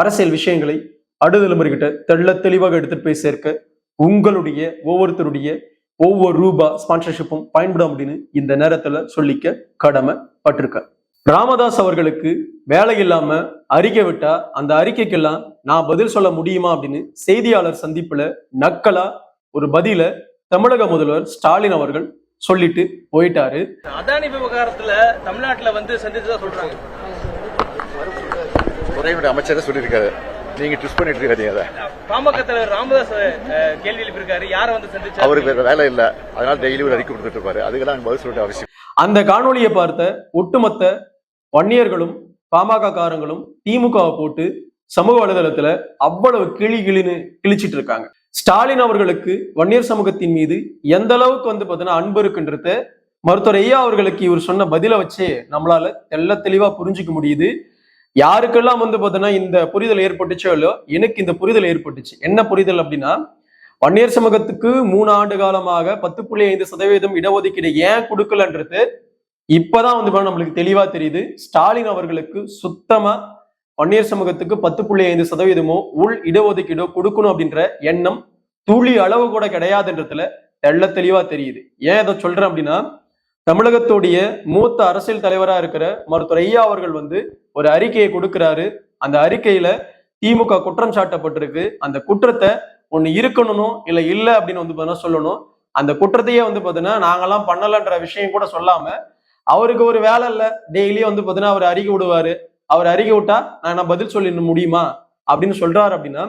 அரசியல் விஷயங்களை அடுதலைமுறைகிட்ட தெள்ள தெளிவாக எடுத்துட்டு போய் சேர்க்க உங்களுடைய ஒவ்வொருத்தருடைய ஒவ்வொரு ரூபா ஸ்பான்சர்ஷிப்பும் பயன்படும் அப்படின்னு இந்த நேரத்துல சொல்லிக்க கடமை பட்டிருக்க ராமதாஸ் அவர்களுக்கு வேலை இல்லாம அறிக்கை விட்டா அந்த அறிக்கைக்கெல்லாம் நான் பதில் சொல்ல முடியுமா அப்படின்னு செய்தியாளர் சந்திப்புல நக்கலா ஒரு பதில தமிழக முதல்வர் ஸ்டாலின் அவர்கள் சொல்லிட்டு போயிட்டாரு. அதானி விவகாரத்துல தமிழ்நாட்டுல வந்து சந்திச்சதா சொல்றாங்க. துறையினுடைய அமைச்சரே சொல்லியிருக்காரு. நீங்க ட்விஸ்ட் பண்ணிட்டு இருக்காதீங்க அதை. பாமக தலைவர் ராமதாஸ் கேள்வி எழுப்பியிருக்காரு. யாரை வந்து சந்திச்சா அவருக்கு வேற வேலை இல்ல. அதனால டெய்லி ஒரு அறிக்கை கொடுத்துட்டு இருப்பாரு. அதுக்கெல்லாம் பதில் சொல்லிட்டு அவசியம் அந்த காணொளியை பார்த்த ஒட்டுமொத்த வன்னியர்களும் பாமக காரங்களும் திமுகவை போட்டு சமூக வலைதளத்துல அவ்வளவு கிளி கிளின்னு கிழிச்சிட்டு இருக்காங்க. ஸ்டாலின் அவர்களுக்கு வன்னியர் சமூகத்தின் மீது எந்த அளவுக்கு வந்து பார்த்தீங்கன்னா அன்பு இருக்குன்றத மருத்துவர் ஐயா அவர்களுக்கு இவர் சொன்ன பதிலை வச்சே நம்மளால தெள்ள தெளிவா புரிஞ்சுக்க முடியுது. யாருக்கெல்லாம் வந்து பார்த்தீங்கன்னா இந்த புரிதல் ஏற்பட்டுச்சோ இல்லையோ எனக்கு இந்த புரிதல் ஏற்பட்டுச்சு. என்ன புரிதல் அப்படின்னா வன்னியர் சமூகத்துக்கு மூணு ஆண்டு காலமாக பத்து புள்ளி ஐந்து சதவீதம் இடஒதுக்கீடு ஏன் கொடுக்கலன்றது இப்பதான் வந்து நம்மளுக்கு தெளிவா தெரியுது. ஸ்டாலின் அவர்களுக்கு சுத்தமா வன்னியர் சமூகத்துக்கு பத்து புள்ளி ஐந்து சதவீதமோ உள் இடஒதுக்கீடோ கொடுக்கணும் அப்படின்ற எண்ணம் துளி அளவு கூட கிடையாதுன்றதுல தெள்ள தெளிவா தெரியுது. ஏன் இதை சொல்றேன் அப்படின்னா தமிழகத்துடைய மூத்த அரசியல் தலைவரா இருக்கிற மருத்துவர் ஐயா அவர்கள் வந்து ஒரு அறிக்கையை கொடுக்கிறாரு. அந்த அறிக்கையில திமுக குற்றம் சாட்டப்பட்டிருக்கு. அந்த குற்றத்தை ஒண்ணு இருக்கணும் இல்ல இல்ல அப்படின்னு வந்து பார்த்தீங்கன்னா சொல்லணும். அந்த குற்றத்தையே வந்து பார்த்தீங்கன்னா நாங்கெல்லாம் பண்ணலன்ற விஷயம் கூட சொல்லாம அவருக்கு ஒரு வேலை இல்ல. டெய்லியும் வந்து பார்த்தீங்கன்னா அவர் அறிக்கை விடுவாரு. அவர் அறிக்கை விட்டா நான் என்ன பதில் சொல்லிட முடியுமா? அப்படின்னு சொல்றாரு அப்படின்னா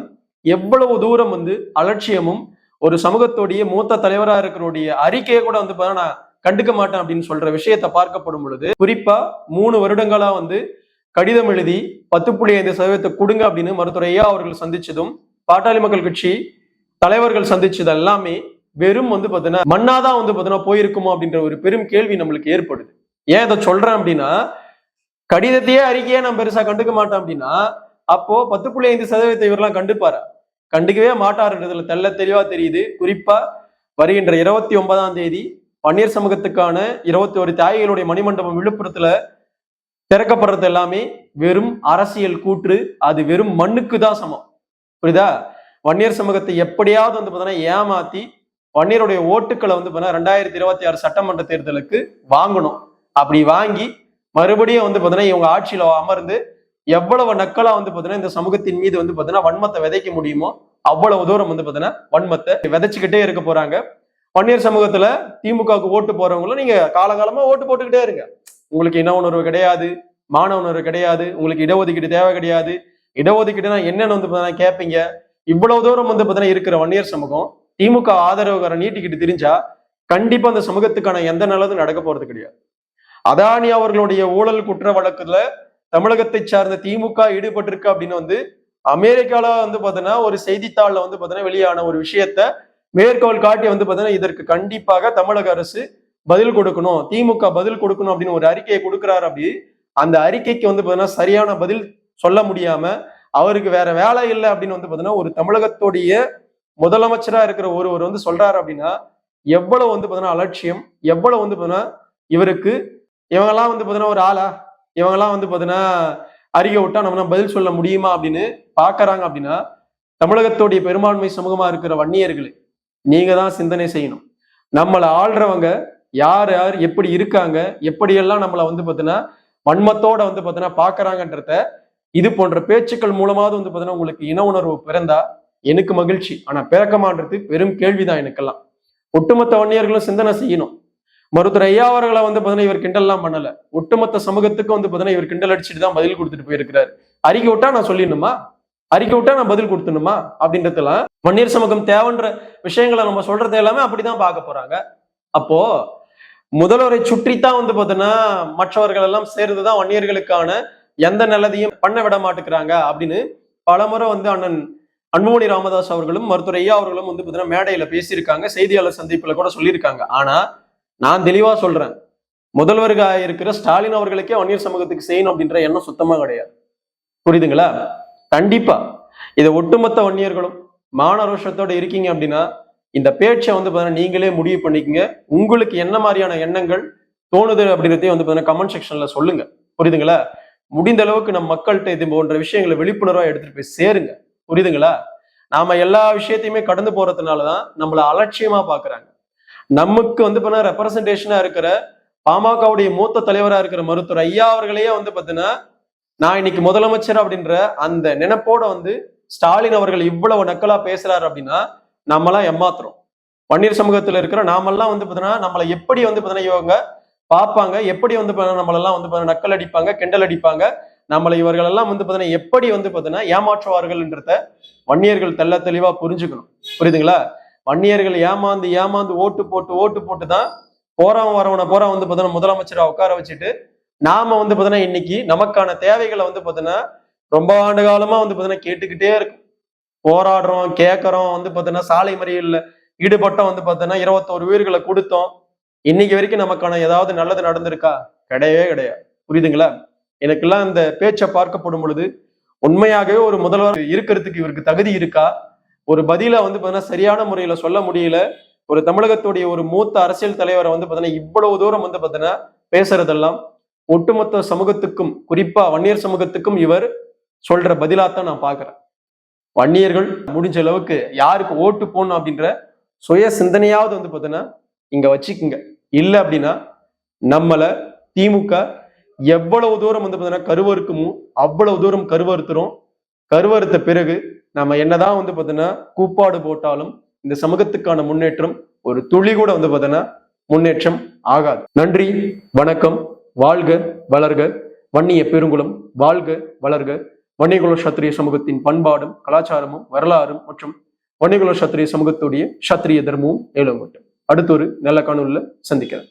எவ்வளவு தூரம் வந்து அலட்சியமும் ஒரு சமூகத்துடைய மூத்த தலைவரா இருக்கிறோடைய அறிக்கையை கூட வந்து பார்த்தீங்கன்னா கண்டுக்க மாட்டேன் அப்படின்னு சொல்ற விஷயத்தை பார்க்கப்படும் பொழுது குறிப்பா மூணு வருடங்களா வந்து கடிதம் எழுதி பத்து புள்ளி ஐந்து சதவீதத்தை கொடுங்க அப்படின்னு மருத்துவரையா அவர்கள் சந்திச்சதும் பாட்டாளி மக்கள் கட்சி தலைவர்கள் சந்திச்சது எல்லாமே வெறும் வந்து பார்த்தீங்கன்னா மண்ணாதான் வந்து பார்த்தீங்கன்னா போயிருக்குமோ அப்படின்ற ஒரு பெரும் கேள்வி நம்மளுக்கு ஏற்படுது. ஏன் இதை சொல்றேன் அப்படின்னா கடிதத்தையே அறிக்கையே நான் பெருசா கண்டுக்க மாட்டேன் அப்படின்னா அப்போ பத்து புள்ளி ஐந்து சதவீதத்தை இவரெல்லாம் கண்டுப்பாரா? கண்டுக்கவே மாட்டாருன்றதுல தெள்ள தெளிவா தெரியுது. குறிப்பா வருகின்ற இருபத்தி ஒன்பதாம் தேதி வன்னியர் சமூகத்துக்கான இருபத்தி ஒரு தாய்களுடைய மணிமண்டபம் விழுப்புரத்துல திறக்கப்படுறது எல்லாமே வெறும் அரசியல் கூற்று அது வெறும் மண்ணுக்கு தான் சமம். புரியுதா? வன்னியர் சமூகத்தை எப்படியாவது வந்து பார்த்தீங்கன்னா ஏமாத்தி வன்னியருடைய ஓட்டுக்களை வந்து பார்த்தீங்கன்னா ரெண்டாயிரத்தி இருபத்தி ஆறு சட்டமன்ற தேர்தலுக்கு வாங்கணும். அப்படி வாங்கி மறுபடியும் வந்து பார்த்தீங்கன்னா இவங்க ஆட்சியில அமர்ந்து எவ்வளவு நக்கலா வந்து பார்த்தீங்கன்னா இந்த சமூகத்தின் மீது வந்து பார்த்தீங்கன்னா வன்மத்தை விதைக்க முடியுமோ அவ்வளவு தூரம் வந்து பார்த்தீங்கன்னா வன்மத்தை விதைச்சுக்கிட்டே இருக்க போறாங்க. வன்னியர் சமூகத்துல திமுகவுக்கு ஓட்டு போறவங்களும் நீங்க காலகாலமா ஓட்டு போட்டுக்கிட்டே இருங்க. உங்களுக்கு இன உணர்வு கிடையாது மான உணர்வு கிடையாது உங்களுக்கு இடஒதுக்கீடு தேவை கிடையாது. இடஒதுக்கீடுனா என்னன்னு வந்து பார்த்தீங்கன்னா கேட்பீங்க இவ்வளவு தூரம் வந்து பார்த்தீங்கன்னா இருக்கிற வன்னியர் சமூகம் திமுக ஆதரவுகாரன் நீட்டிக்கிட்டு தெரிஞ்சா கண்டிப்பா அந்த சமூகத்துக்கான எந்த நல்லதும் நடக்க போறது கிடையாது. அதானி அவர்களுடைய ஊழல் குற்ற வழக்குல தமிழகத்தை சார்ந்த திமுக ஈடுபட்டிருக்கு அப்படின்னு வந்து அமெரிக்கால வந்து பாத்தீங்கன்னா ஒரு செய்தித்தாள்ல வந்து பாத்தீங்கன்னா வெளியான ஒரு விஷயத்த மேற்கோள் காட்டி வந்து பார்த்தீங்கன்னா இதற்கு கண்டிப்பாக தமிழக அரசு பதில் கொடுக்கணும். திமுக பதில் கொடுக்கணும் அப்படின்னு ஒரு அறிக்கையை கொடுக்குறாரு அப்படி. அந்த அறிக்கைக்கு வந்து பார்த்தீங்கன்னா சரியான பதில் சொல்ல முடியாம அவருக்கு வேற வேலை இல்லை அப்படின்னு வந்து பார்த்தீங்கன்னா ஒரு தமிழகத்துடைய முதலமைச்சரா இருக்கிற ஒருவர் வந்து சொல்றாரு அப்படின்னா எவ்வளவு வந்து பார்த்தீங்கன்னா அலட்சியம் எவ்வளவு வந்து பார்த்தீங்கன்னா இவருக்கு இவங்கெல்லாம் வந்து பார்த்தீங்கன்னா ஒரு ஆளா? இவங்கெல்லாம் வந்து பார்த்தீங்கன்னா அறிக்கை விட்டா நம்ம பதில் சொல்ல முடியுமா அப்படின்னு பாக்குறாங்க அப்படின்னா தமிழகத்துடைய பெரும்பான்மை சமூகமா இருக்கிற வன்னியர்களே நீங்க தான் சிந்தனை செய்யணும். நம்மளை ஆள்றவங்க யார் யார் எப்படி இருக்காங்க எப்படியெல்லாம் நம்மளை வந்து பாத்தீங்கன்னா வன்மத்தோட வந்து பாத்தீங்கன்னா பாக்குறாங்கன்றத இது போன்ற பேச்சுக்கள் மூலமாவது வந்து பார்த்தீங்கன்னா உங்களுக்கு இன உணர்வு பிறந்தா எனக்கு மகிழ்ச்சி. ஆனா பிறக்கமான்றது பெரும் கேள்விதான் எனக்கெல்லாம். ஒட்டுமொத்த வன்னியர்களும் சிந்தனை செய்யணும். மருத்துவர் ஐயா அவர்களை வந்து பாத்தீங்கன்னா இவர் கிண்டல்லாம் பண்ணல. ஒட்டுமொத்த சமூகத்துக்கு வந்து பாத்தீங்கன்னா இவர் கிண்டல் அடிச்சுட்டு தான் பதில் கொடுத்துட்டு போயிருக்கிறாரு. அறிக்கை விட்டா நான் சொல்லிடணுமா? அறிக்கை விட்டா நான் பதில் கொடுத்துணுமா அப்படின்றதுலாம் வன்னியர் சமூகம் தேவைன்ற விஷயங்களை நம்ம சொல்றது எல்லாமே அப்படிதான் பார்க்க போறாங்க. அப்போ முதல்வரை சுற்றித்தான் வந்து பாத்தீங்கன்னா மற்றவர்கள் எல்லாம் சேர்ந்துதான் வன்னியர்களுக்கான எந்த நல்லதையும் பண்ண விட மாட்டுக்கிறாங்க அப்படின்னு பலமுறை வந்து அண்ணன் அன்புமணி ராமதாஸ் அவர்களும் மருத்துவர் ஐயா அவர்களும் வந்து பார்த்தீங்கன்னா மேடையில பேசியிருக்காங்க செய்தியாளர் சந்திப்புல கூட சொல்லியிருக்காங்க. ஆனா நான் தெளிவா சொல்றேன். முதல்வராக இருக்கிற ஸ்டாலின் அவர்களுக்கே வன்னியர் சமூகத்துக்கு செய்யணும் அப்படின்ற எண்ணம் சுத்தமா கிடையாது. புரியுதுங்களா? கண்டிப்பா இதை ஒட்டுமொத்த வன்னியர்களும் மான ரோஷத்தோட இருக்கீங்க அப்படின்னா இந்த பேச்சை வந்து பார்த்தீங்கன்னா நீங்களே முடிவு பண்ணிக்கங்க. உங்களுக்கு என்ன மாதிரியான எண்ணங்கள் தோணுது அப்படின்றதையும் வந்து பார்த்தீங்கன்னா கமெண்ட் செக்ஷன்ல சொல்லுங்க. புரியுதுங்களா? முடிந்த அளவுக்கு நம்ம மக்கள்கிட்ட இது போன்ற விஷயங்களை விழிப்புணர்வா எடுத்துட்டு போய் சேருங்க. புரியுதுங்களா? நாம எல்லா விஷயத்தையுமே கடந்து போறதுனாலதான் நம்மள அலட்சியமா பாக்குறாங்க. நமக்கு வந்து பார்த்தீங்கன்னா ரெப்ரசன்டேஷனா இருக்கிற பாமகவுடைய மூத்த தலைவரா இருக்கிற மருத்துவர் ஐயா அவர்களையே வந்து பார்த்தீங்கன்னா நான் இன்னைக்கு முதலமைச்சர் அப்படின்ற அந்த நினைப்போட வந்து ஸ்டாலின் அவர்கள் இவ்வளவு நக்கலா பேசுறாரு அப்படின்னா நம்மலாம் ஏமாத்துறோம். பன்னீர் சமூகத்துல இருக்கிற நாமெல்லாம் வந்து பாத்தீங்கன்னா நம்மளை எப்படி வந்து பாத்தீங்கன்னா இவங்க பார்ப்பாங்க எப்படி வந்து பார்த்தீங்கன்னா நம்மளெல்லாம் வந்து நக்கல் அடிப்பாங்க கிண்டல் அடிப்பாங்க. நம்மளை இவர்கள் எல்லாம் வந்து பாத்தீங்கன்னா எப்படி வந்து பாத்தீங்கன்னா ஏமாற்றுவார்கள்ன்றத வன்னியர்கள் தெள்ள தெளிவா புரிஞ்சுக்கணும். புரியுதுங்களா? வன்னியர்கள் ஏமாந்து ஏமாந்து ஓட்டு போட்டு ஓட்டு போட்டு தான் போறவன் வரவனை போற வந்து பாத்தீங்கன்னா முதலமைச்சரா உட்கார வச்சுட்டு நாம வந்து பாத்தீங்கன்னா இன்னைக்கு நமக்கான தேவைகளை வந்து பாத்தீங்கன்னா ரொம்ப ஆண்டு காலமா வந்து பார்த்தீங்கன்னா கேட்டுக்கிட்டே இருக்கும். போராடுறோம் கேட்கறோம் வந்து பார்த்தீங்கன்னா சாலை மறியல்ல ஈடுபட்டோம் வந்து பார்த்தீங்கன்னா இருபத்தோரு உயிர்களை கொடுத்தோம். இன்னைக்கு வரைக்கும் நமக்கான ஏதாவது நல்லது நடந்திருக்கா? கிடையவே கிடையாது. புரியுதுங்களா? எனக்கெல்லாம் இந்த பேச்சை பார்க்கப்படும் பொழுது உண்மையாகவே ஒரு முதல்வர் இருக்கிறதுக்கு இவருக்கு தகுதி இருக்கா? ஒரு பதில வந்து பார்த்தீங்கன்னா சரியான முறையில சொல்ல முடியல. ஒரு தமிழகத்துடைய ஒரு மூத்த அரசியல் தலைவரை வந்து பார்த்தீங்கன்னா இவ்வளவு தூரம் வந்து பார்த்தீங்கன்னா பேசுறதெல்லாம் ஒட்டுமொத்த சமூகத்துக்கும் குறிப்பா வன்னியர் சமூகத்துக்கும் இவர் சொல்ற பதிலாத்தான் நான் பாக்குறேன் வன்னியர்கள் முடிஞ்ச அளவுக்கு யாருக்கு ஓட்டு போடணும் அப்படின்ற சுய சிந்தனையாவது வந்து பார்த்தீங்கன்னா இங்க வச்சுக்குங்க. இல்லை அப்படின்னா நம்மள திமுக எவ்வளவு தூரம் வந்து பார்த்தீங்கன்னா கருவறுக்குமோ அவ்வளவு தூரம் கருவறுத்துறோம். கருவறுத்த பிறகு நம்ம என்னதான் வந்து பார்த்தீங்கன்னா கூப்பாடு போட்டாலும் இந்த சமூகத்துக்கான முன்னேற்றம் ஒரு துளி கூட வந்து பார்த்தீங்கன்னா முன்னேற்றம் ஆகாது. நன்றி வணக்கம் வாழ்க வளர்க. வன்னிய பெருங்குளம் வாழ்க வளர்க. வன்னியகுல சத்திரிய சமூகத்தின் பண்பாடும் கலாச்சாரமும் வரலாறும் மற்றும் வன்னியகுல சத்திரிய சமூகத்துடைய சத்திரிய தர்மமும் ஏழும் மட்டும் அடுத்த ஒரு நல்ல காணொலியில் சந்திக்கிறேன்